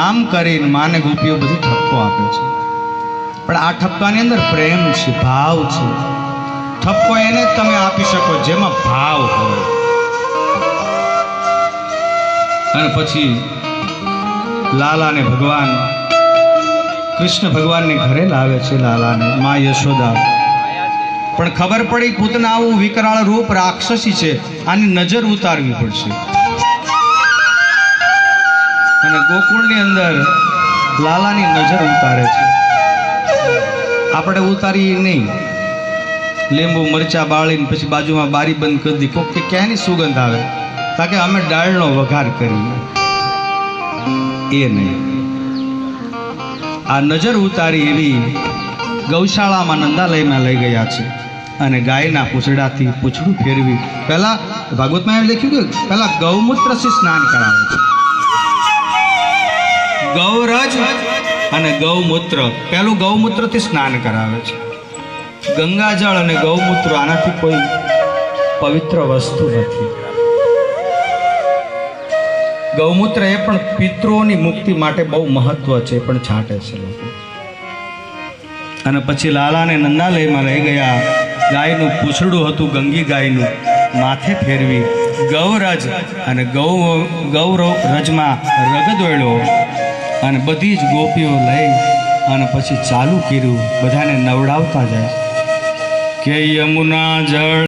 આમ કરીને માને ગોપીઓ બધી ઠપકો આપે છે. પણ આ ઠપકાની અંદર પ્રેમ છે, ભાવ છે. ઠપકો એને તમે આપી શકો, જેમાં ભાવ હોય. અને પછી લાલાને ભગવાન, કૃષ્ણ ભગવાનને ઘરે લાવે છે લાલાને, મા યશોદા. પણ ખબર પડી, પૂતના આવું વિકરાળ રૂપ રાક્ષસી છે, આની નજર ઉતારવી પડશે. અને ગોકુળની અંદર લાલાની નજર ઉતારે છે. આપણે ઉતારી નહીં. લીંબુ, મરચા બાળીને પછી બાજુમાં બારી બંધ કરી દી. કોક કે ક્યાંની સુગંધ આવે? તાકે અમે ડાળનો વઘાર કરીએ. એ નહીં. આ નજર ઉતારી એવી ગૌશાળામાં નંદાલયમાં લઈ ગયા છે. અને ગાયના પૂછડાથી પૂછડું ફેરવી. પહેલાં ભાગવતમાં એમ લખ્યું કે પહેલાં ગૌમૂત્રથી સ્નાન કરાવે છે. ગૌરજ અને ગૌમૂત્ર. પહેલું ગૌમૂત્રથી સ્નાન કરાવે છે. ગંગાજળ અને ગૌમૂત્ર આનાથી કોઈ પવિત્ર વસ્તુ નથી. ગૌમૂત્ર એ પણ પિતૃઓની મુક્તિ માટે બહુ મહત્વ છે પણ છાંટે છે લોકો. અને પછી લાલાને નંદાલયમાં લઈ ગયા. ગાયનું પૂછડું હતું, ગંગી ગાયનું. માથે ફેરવી ગૌરજ અને ગૌ, ગૌરવ રજમાં રગદોળ્યો અને બધી જ ગોપીઓ લઈ અને પછી ચાલુ કર્યું. બધાને નવડાવતા જાય. કે યમુના જળ